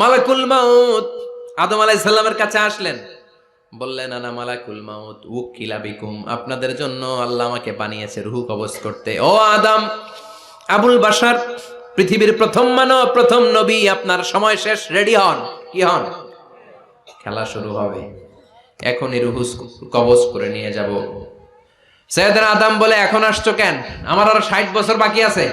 মালাকুল মাউত। আদম আলাইহিস সালামের কাছে আসলেন। বললেন, আনা মালাকুল মাউত, উকিলা বিকুম। আপনাদের জন্য আল্লাহ আমাকে বানিয়েছে রুহু কবজ করতে। ও আদম, আবুল বাশার, পৃথিবীর প্রথম মানব, প্রথম নবী, আপনার সময় শেষ, রেডি হন। কি হন? খেলা শুরু হবে। এখনই রুহু কবজ করে নিয়ে যাব। সৈয়দনা আদম বলে, এখন আসছো কেন? আমার আরও ষাট বছর বাকি আছে।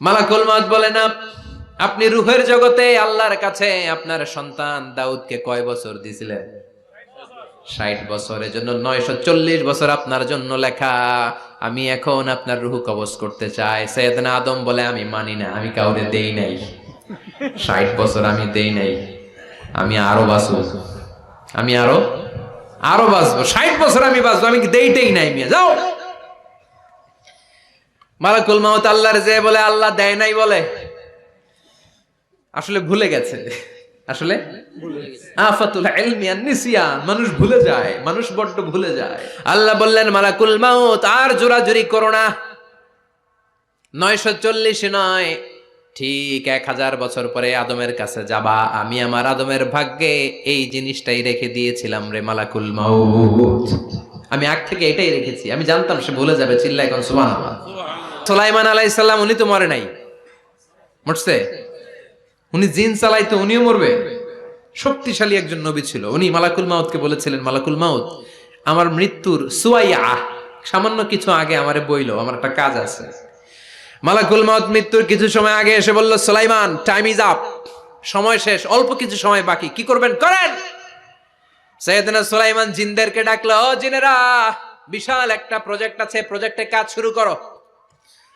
মালাকুল মাউত বলে, না আপনি রুহের জগতে আল্লাহর কাছে আপনার সন্তান দাউদকে কয় বছর দিছিলেন? ষাট বছরের জন্য নয়শো চল্লিশ বছর আপনার জন্য লেখা। আমি এখন আপনার রুহু কবজ করতে চাই। সৈয়দনা আদম বলে, আমি মানি না, আমি কাউরে দেই নাই। ষাট বছর আমি দেই নাই। আমি আরও বাঁচব। আমি আরও আরও বাঁচবো। ষাট বছর আমি বাঁচবো। আমি দেইটেই নাই মিয়া? যাও। মালাকুল মাউত আল্লাহর যে বলে, আল্লাহ দেয় নাই বলে। আসলে ভুলে গেছে। আসলে? আফাতুল নিসিয়ান। মানুষ ভুলে যায়। মানুষ বড্ড ভুলে যায়। আল্লাহ বললেন মালাকুল মাউত আর জোরাজুরি করো না। নয়শো চল্লিশ নয় ঠিক এক হাজার বছর পরে আদমের কাছে যাবা। আমি আমার আদমের ভাগ্যে এই জিনিসটাই রেখে দিয়েছিলাম রে মালাকুল মাউত। আমি আগ থেকে এটাই রেখেছি। আমি জানতাম সে ভুলে যাবে চিল্লা এখন সুমান সোলাইমান আলাইসাল্লাম উনি তো মরে নাই। মরছে? উনি জিন চালাইতো উনিও মরবে। শক্তিশালী একজন নবী ছিল। উনি মালাকুল মাউতকে বলেছিলেন, মালাকুল মাউত, আমার মৃত্যুর সুয়াইয়া, সামান্য কিছু আগে আমারে বইলো, আমার একটা কাজ আছে। মালাকুল মাউত মৃত্যুর কিছু সময় আগে এসে বলল, সুলাইমান টাইম ইজ আপ সময় শেষ, অল্প কিছু সময় বাকি, কি করবেন? করেন! সৈয়দনা সুলাইমান জিনদেরকে ডাকলো জিনেরা, বিশাল একটা প্রজেক্ট আছে প্রজেক্টে কাজ শুরু করো।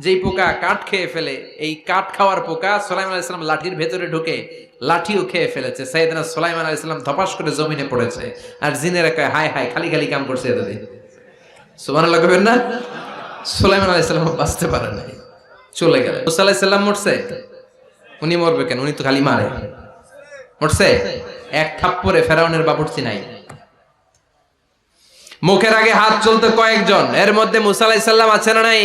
যেই পোকা কাঠ খেয়ে ফেলে, এই কাঠ খাওয়ার পোকা সোলাইমান আলাইসালাম লাঠির ভেতরে ঢুকে লাঠিও খেয়ে ফেলেছে। সাইদানা সোলাইমান আলাইসালাম ধপাস করে জমিনে পড়েছে আর জিনেরা কয় হাই হাই খালি খালি কাম করছে এতদিন। সুমান লাগবেন না? সোলাইমান আলাইসালাম বাঁচতে পারে নাই, চলে গেল। মুসা আলাইসাল্লাম মরছে? উনি মরবে কেন? উনি তো খালি মারে। মরছে? এক থাপ্পরে ফেরাউনের বাবুর্চি নাই। মুখের আগে হাত চলতে কয়েকজন, এর মধ্যে মুসা আলাইসাল্লাম আছে না নাই?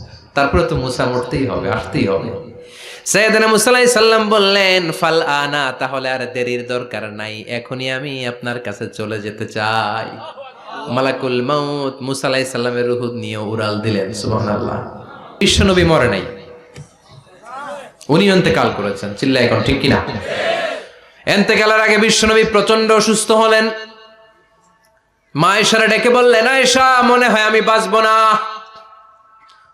তারপরে তো মুসা মরতেই হবে, আসতেই হবে। বললেন, ফাল আনা, তাহলে আর দেরির দরকার নাই, এখনই আমি আপনার কাছে চলে যেতে চাই। মালাকুল মাউত মুসা আলাইহিস সাল্লামের রুহ নিয়ে উড়াল দিলেন বিশ্বনবী মরে নাই। উনি করেছেন চিল্লা এখন ঠিক কিনা? এন্তেকালের আগে বিশ্বনবী প্রচণ্ড অসুস্থ হলেন। মা এসারা ডেকে বললেন, আয়েশা, মনে হয় আমি বাঁচবো না।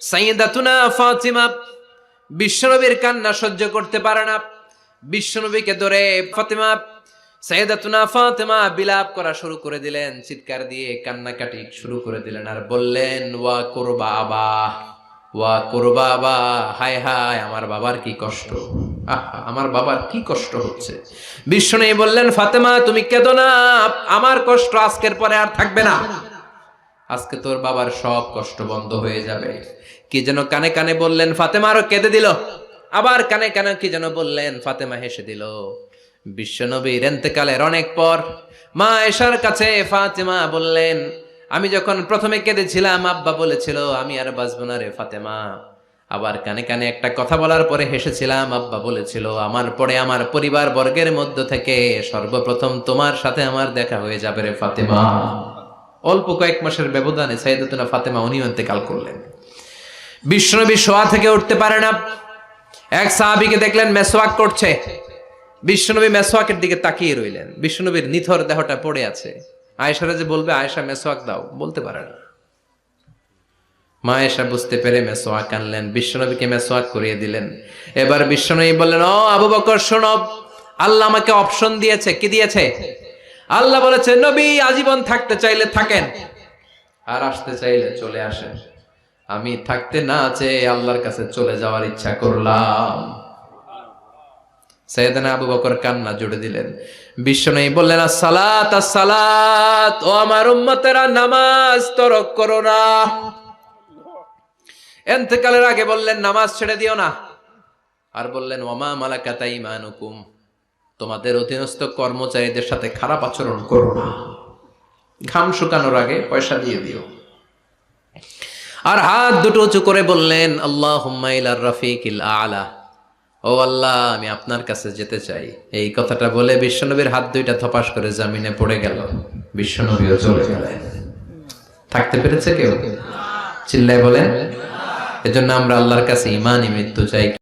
সাইয়েদাতুনা ফাতিমা, বিশ্বনবীর কান্না সহ্য করতে পারে না। বিশ্বনবীকে ধরে ফাতিমা, সাইয়েদাতুনা ফাতিমা বিলাপ করা শুরু করে দিলেন, চিৎকার দিয়ে কান্নাকাটি শুরু করে দিলেন আর বললেন, ওয়া করবা আবা, ওয়া করবা আবা, হায় হায়, আমার বাবার কি কষ্ট, আহা, আমার বাবার কি কষ্ট হচ্ছে? বিষ্ণু বললেন, ফাতেমা, তুমি কেঁদো না, আমার কষ্ট আজকের পরে আর থাকবে না। আজকে তোর বাবার সব কষ্ট বন্ধ হয়ে যাবে। কি যেন কানে কানে বললেন, ফাতেমা আরও কেঁদে দিল। আবার কানে কানে কি যেন বললেন, ফাতেমা হেসে দিল। বিশ্বনবীর এন্তেকালের অনেক পর মা এশার কাছে ফাতেমা বললেন, আমি যখন প্রথমে কেঁদেছিলাম, আব্বা বলেছিল, আমি আর বাঁচবো না রে ফাতেমা। আবার কানে কানে একটা কথা বলার পরে হেসেছিলাম, আব্বা বলেছিল, আমার পরে আমার পরিবার বর্গের মধ্য থেকে সর্বপ্রথম তোমার সাথে আমার দেখা হয়ে যাবে রে ফাতেমা। অল্প কয়েক মাসের ব্যবধানে সাইদাতুনা ফাতেমা উনিও ইন্তেকাল করলেন। বিষ্ণনবী শোয়া থেকে উঠতে পারে না। এক সাহাবীকে দেখলেন মেসওয়াক করছে। বিষ্ণনবী মেসওয়াকের দিকে তাকিয়ে রইলেন। বিষ্ণনবীর নিথর দেহটা পড়ে আছে। আয়েশারা যে বলবে, আয়েশা মেসওয়াক দাও। বলতে পারে না। মা এসা বুঝতে পেরে মেসোয়াক আনলেন। বিশ্বনবীকে মেসোয়াক করিয়ে দিলেন। এবার বিশ্বনবী বললেন, ও আবু বকর, শোনো। আল্লাহ আমাকে অপশন দিয়েছে। কি দিয়েছে? আল্লাহ বলেছে, নবী আজীবন থাকতে চাইলে থাকেন। আর আসতে চাইলে চলে আসেন। আমি থাকতে না চেয়ে আল্লাহর কাছে চলে যাওয়ার ইচ্ছা করলাম। সৈয়দনা আবু বকর কান্না জুড়ে দিলেন। বিশ্বনবী বললেন সালাত সালাত ও আমার উম্মতেরা, নামাজ তরক করো না। এন্তেকালের আগে বললেন, নামাজ ছেড়ে দিও না। আর বললেন, ওমা মালাকাতা ইমানুকুম, তোমাদের অধীনস্থ কর্মচারীদের সাথে খারাপ আচরণ করো না। ঘাম শুকানোর আগে পয়সা দিয়ে দিও। আর হাত দুটো উঁচু করে বললেন আল্লাহ হুম্মাইলার রফিকিল আলা। ও আল্লাহ, আমি আপনার কাছে যেতে চাই। এই কথাটা বলে বিশ্বনবীর হাত দুইটা থপাস করে জামিনে পড়ে গেল। বিশ্বনবীও চলে গেলেন। থাকতে পেরেছে কেউ? চিল্লায় বলেন, এজন্য আমরা আল্লাহর কাছে ইমানই মৃত্যু চাই।